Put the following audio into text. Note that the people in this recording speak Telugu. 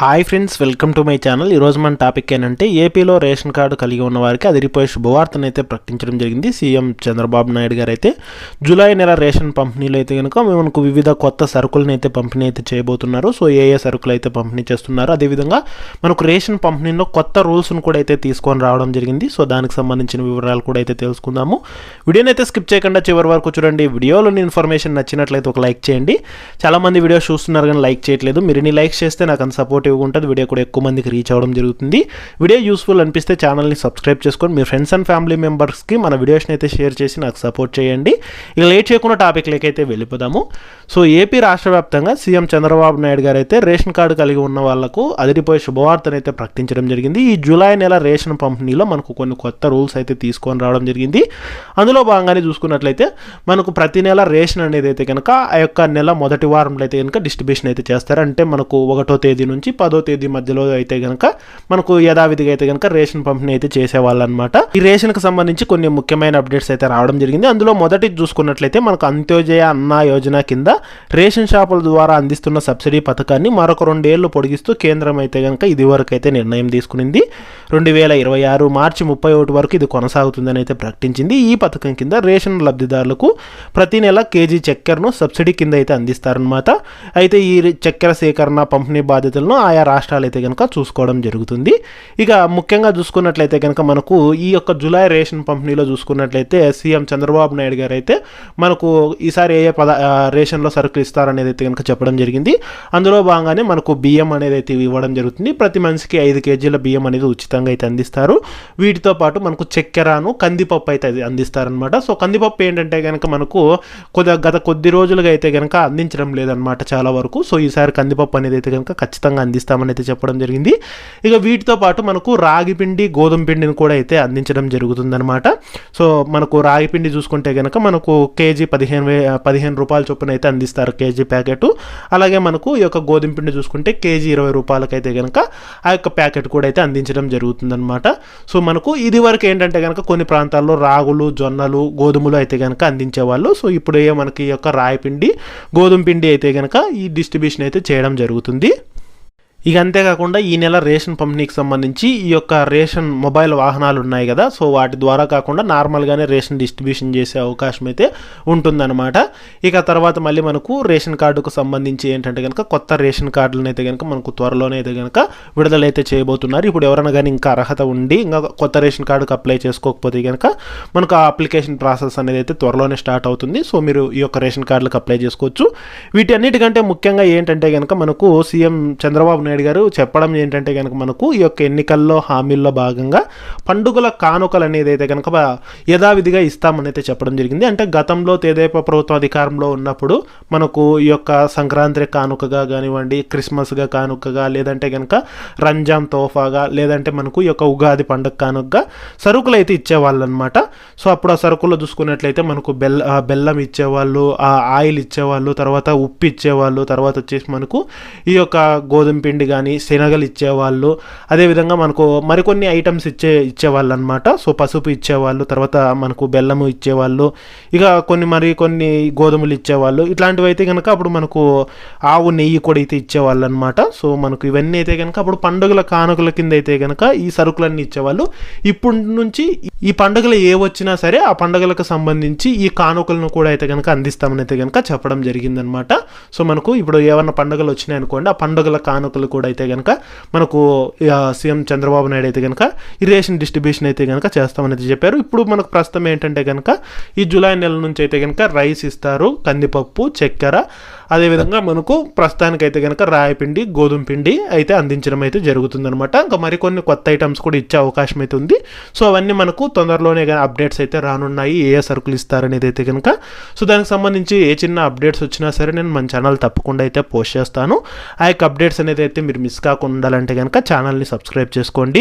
Hi friends welcome to my channel. ఈరోజు మన టాపిక్ ఏంటంటే ఏపీలో రేషన్ కార్డు కలిగి ఉన్న వారికి అదిరిపోయే శుభవార్తను అయితే ప్రకటించడం జరిగింది. సీఎం చంద్రబాబు నాయుడు గారు అయితే జూలై నెల రేషన్ పంపిణీలు అయితే కనుక మనకు వివిధ కొత్త సరుకులను అయితే పంపిణీ అయితే చేయబోతున్నారు. సో ఏ ఏ సరుకులు అయితే పంపిణీ చేస్తున్నారు అదేవిధంగా మనకు రేషన్ పంపిణీలో కొత్త రూల్స్ను కూడా అయితే తీసుకొని రావడం జరిగింది. సో దానికి సంబంధించిన వివరాలు కూడా అయితే తెలుసుకుందాము. వీడియోని అయితే స్కిప్ చేయకుండా చివరి వరకు చూడండి. వీడియోలోని ఇన్ఫర్మేషన్ నచ్చినట్లయితే ఒక లైక్ చేయండి. చాలామంది వీడియో చూస్తున్నారు కానీ లైక్ చేయట్లేదు. మీరు ఇన్ని లైక్ చేస్తే నాకు అంత ఇన్ఫర్మేటివ్గా ఉంటుంది. వీడియో కూడా ఎక్కువ మందికి రీచ్ అవ్వడం జరుగుతుంది. వీడియో యూస్ఫుల్ అనిపిస్తే ఛానల్ని సబ్స్క్రైబ్ చేసుకొని మీ ఫ్రెండ్స్ అండ్ ఫ్యామిలీ మెంబర్స్కి మన వీడియోస్ని అయితే షేర్ చేసి నాకు సపోర్ట్ చేయండి. ఇక లేట్ చేయకుండా టాపిక్లకైతే అయితే వెళ్ళిపోదాము. సో ఏపీ రాష్ట్ర వ్యాప్తంగా సీఎం చంద్రబాబు నాయుడు గారు అయితే రేషన్ కార్డు కలిగి ఉన్న వాళ్ళకు అదిరిపోయే శుభవార్తను అయితే ప్రకటించడం జరిగింది. ఈ జూలై నెల రేషన్ పంపిణీలో మనకు కొన్ని కొత్త రూల్స్ అయితే తీసుకొని రావడం జరిగింది. అందులో భాగంగానే చూసుకున్నట్లయితే మనకు ప్రతి నెల రేషన్ అనేది అయితే కనుక ఆ యొక్క నెల మొదటి వారంలో అయితే కనుక డిస్ట్రిబ్యూషన్ అయితే చేస్తారు. అంటే మనకు ఒకటో తేదీ నుంచి పదో తేదీ మధ్యలో అయితే కనుక మనకు యథావిధిగా అయితే కనుక రేషన్ పంపిణీ అయితే చేసేవాళ్ళు అనమాట ఈ రేషన్కి సంబంధించి కొన్ని ముఖ్యమైన అప్డేట్స్ అయితే రావడం జరిగింది. అందులో మొదటి చూసుకున్నట్లయితే మనకు అంత్యోదయ అన్న యోజన కింద రేషన్ షాపుల ద్వారా అందిస్తున్న సబ్సిడీ పథకాన్ని మరొక రెండేళ్ళు పొడిగిస్తూ కేంద్రం అయితే కనుక ఇది వరకు అయితే నిర్ణయం తీసుకునింది. రెండు వేల ఇరవై ఆరు మార్చి ముప్పై ఒకటి వరకు ఇది కొనసాగుతుందని అయితే ప్రకటించింది. ఈ పథకం కింద రేషన్ లబ్ధిదారులకు ప్రతి నెల కేజీ చక్కెరను సబ్సిడీ కింద అయితే అందిస్తారనమాట అయితే ఈ చక్కెర సేకరణ పంపిణీ బాధ్యతలను ఆయా రాష్ట్రాలు అయితే కనుక చూసుకోవడం జరుగుతుంది. ఇక ముఖ్యంగా చూసుకున్నట్లయితే కనుక మనకు ఈ యొక్క జులై రేషన్ పంపిణీలో చూసుకున్నట్లయితే సీఎం చంద్రబాబు నాయుడు గారు అయితే మనకు ఈసారి ఏ ఏ పద రేషన్లో రేషన్లో సరుకులు ఇస్తారనేది అయితే కనుక చెప్పడం జరిగింది. అందులో భాగంగానే మనకు బియ్యం అనేది అయితే ఇవ్వడం జరుగుతుంది. ప్రతి మనిషికి ఐదు కేజీల బియ్యం అనేది ఉచితంగా అయితే అందిస్తారు. వీటితో పాటు మనకు చక్కెరను కందిపప్పు అయితే అది అందిస్తారనమాట సో కందిపప్పు ఏంటంటే కనుక మనకు కొద్ది గత కొద్ది రోజులుగా అయితే కనుక అందించడం లేదనమాట చాలా వరకు. సో ఈసారి కందిపప్పు అనేది అయితే కనుక ఖచ్చితంగా అందిస్తామని అయితే చెప్పడం జరిగింది. ఇక వీటితో పాటు మనకు రాగి పిండి గోధుమ పిండిని కూడా అయితే అందించడం జరుగుతుందన్నమాట. సో మనకు రాగి పిండి చూసుకుంటే కనుక మనకు కేజీ పదిహేను వే పదిహేను రూపాయల చొప్పున అయితే అందిస్తారు కేజీ ప్యాకెట్. అలాగే మనకు ఈ యొక్క గోధుమ పిండి చూసుకుంటే కేజీ ఇరవై రూపాయలకైతే కనుక ఆ యొక్క ప్యాకెట్ కూడా అయితే అందించడం జరుగుతుందన్నమాట. సో మనకు ఇది వరకు ఏంటంటే కనుక కొన్ని ప్రాంతాల్లో రాగులు జొన్నలు గోధుమలు అయితే కనుక అందించేవాళ్ళు. సో ఇప్పుడు మనకి ఈ యొక్క రాయి పిండి గోధుమ పిండి అయితే కనుక ఈ డిస్ట్రిబ్యూషన్ అయితే చేయడం జరుగుతుంది. ఇక అంతేకాకుండా ఈ నెల రేషన్ పంపిణీకి సంబంధించి ఈ యొక్క రేషన్ మొబైల్ వాహనాలు ఉన్నాయి కదా సో వాటి ద్వారా కాకుండా నార్మల్గానే రేషన్ డిస్ట్రిబ్యూషన్ చేసే అవకాశం అయితే ఉంటుందన్నమాట. ఇక తర్వాత మళ్ళీ మనకు రేషన్ కార్డుకు సంబంధించి ఏంటంటే కనుక కొత్త రేషన్ కార్డులను అయితే కనుక మనకు త్వరలోనే అయితే కనుక విడుదలైతే చేయబోతున్నారు. ఇప్పుడు ఎవరైనా కానీ ఇంకా అర్హత ఉండి ఇంకా కొత్త రేషన్ కార్డుకు అప్లై చేసుకోకపోతే కనుక మనకు ఆ అప్లికేషన్ ప్రాసెస్ అనేది అయితే త్వరలోనే స్టార్ట్ అవుతుంది. సో మీరు ఈ యొక్క రేషన్ కార్డులకు అప్లై చేసుకోవచ్చు. వీటి అన్నిటికంటే ముఖ్యంగా ఏంటంటే కనుక మనకు సీఎం చంద్రబాబు నాయుడు గారు చెప్పడం ఏంటంటే కనుక మనకు ఈ యొక్క ఎన్నికల్లో హామీల్లో భాగంగా పండుగల కానుకలు అనేది అయితే కనుక యథావిధిగా ఇస్తామని అయితే చెప్పడం జరిగింది. అంటే గతంలో తెదేపా ప్రభుత్వం అధికారంలో ఉన్నప్పుడు మనకు ఈ యొక్క సంక్రాంతి కానుకగా కానివ్వండి క్రిస్మస్గా కానుకగా లేదంటే కనుక రంజాన్ తోఫాగా లేదంటే మనకు ఈ యొక్క ఉగాది పండుగ కానుకగా సరుకులు అయితే ఇచ్చేవాళ్ళు అనమాట సో అప్పుడు ఆ సరుకుల్లో చూసుకున్నట్లయితే మనకు బెల్ల బెల్లం ఇచ్చేవాళ్ళు ఆ ఆయిల్ ఇచ్చేవాళ్ళు తర్వాత ఉప్పు ఇచ్చేవాళ్ళు తర్వాత వచ్చేసి మనకు ఈ యొక్క గోధుమ పిండి కానీ శనగలు ఇచ్చేవాళ్ళు. అదేవిధంగా మనకు మరికొన్ని ఐటమ్స్ ఇచ్చే ఇచ్చేవాళ్ళు అనమాట సో పసుపు ఇచ్చేవాళ్ళు తర్వాత మనకు బెల్లము ఇచ్చేవాళ్ళు ఇక కొన్ని మరి కొన్ని గోధుమలు ఇచ్చేవాళ్ళు. ఇట్లాంటివి అయితే కనుక అప్పుడు మనకు ఆవు నెయ్యి కూడా అయితే ఇచ్చేవాళ్ళు అనమాట సో మనకు ఇవన్నీ అయితే కనుక అప్పుడు పండుగల కానుకల కింద అయితే కనుక ఈ సరుకులన్నీ ఇచ్చేవాళ్ళు. ఇప్పుడు నుంచి ఈ పండుగలు ఏ వచ్చినా సరే ఆ పండుగలకు సంబంధించి ఈ కానుకలను కూడా అయితే కనుక అందిస్తామని అయితే కనుక చెప్పడం జరిగిందనమాట సో మనకు ఇప్పుడు ఏమన్నా పండుగలు వచ్చినాయి అనుకోండి ఆ పండుగల కానుకలు కూడా అయితే కనుక మనకు సీఎం చంద్రబాబు నాయుడు అయితే కనుక ఈ రేషన్ డిస్ట్రిబ్యూషన్ అయితే కనుక చేస్తామని అయితే చెప్పారు. ఇప్పుడు మనకు ప్రస్తుతం ఏంటంటే కనుక ఈ జూలై నెల నుంచి అయితే కనుక రైస్ ఇస్తారు కందిపప్పు చక్కెర అదేవిధంగా మనకు ప్రస్తుతానికి అయితే కనుక రాయపిండి గోధుమ పిండి అయితే అందించడం అయితే జరుగుతుందనమాట ఇంకా మరికొన్ని కొత్త ఐటమ్స్ కూడా ఇచ్చే అవకాశం అయితే ఉంది. సో అవన్నీ మనకు తొందరలోనే అప్డేట్స్ అయితే రానున్నాయి. ఏ ఏ సరుకులు ఇస్తారనేది అయితే కనుక సో దానికి సంబంధించి ఏ చిన్న అప్డేట్స్ వచ్చినా సరే నేను మన ఛానల్ తప్పకుండా అయితే పోస్ట్ చేస్తాను. ఆ యొక్క అప్డేట్స్ అనేది అయితే మీరు మిస్ కాకుండా ఉండాలంటే కనుక ఛానల్ని సబ్స్క్రైబ్ చేసుకోండి.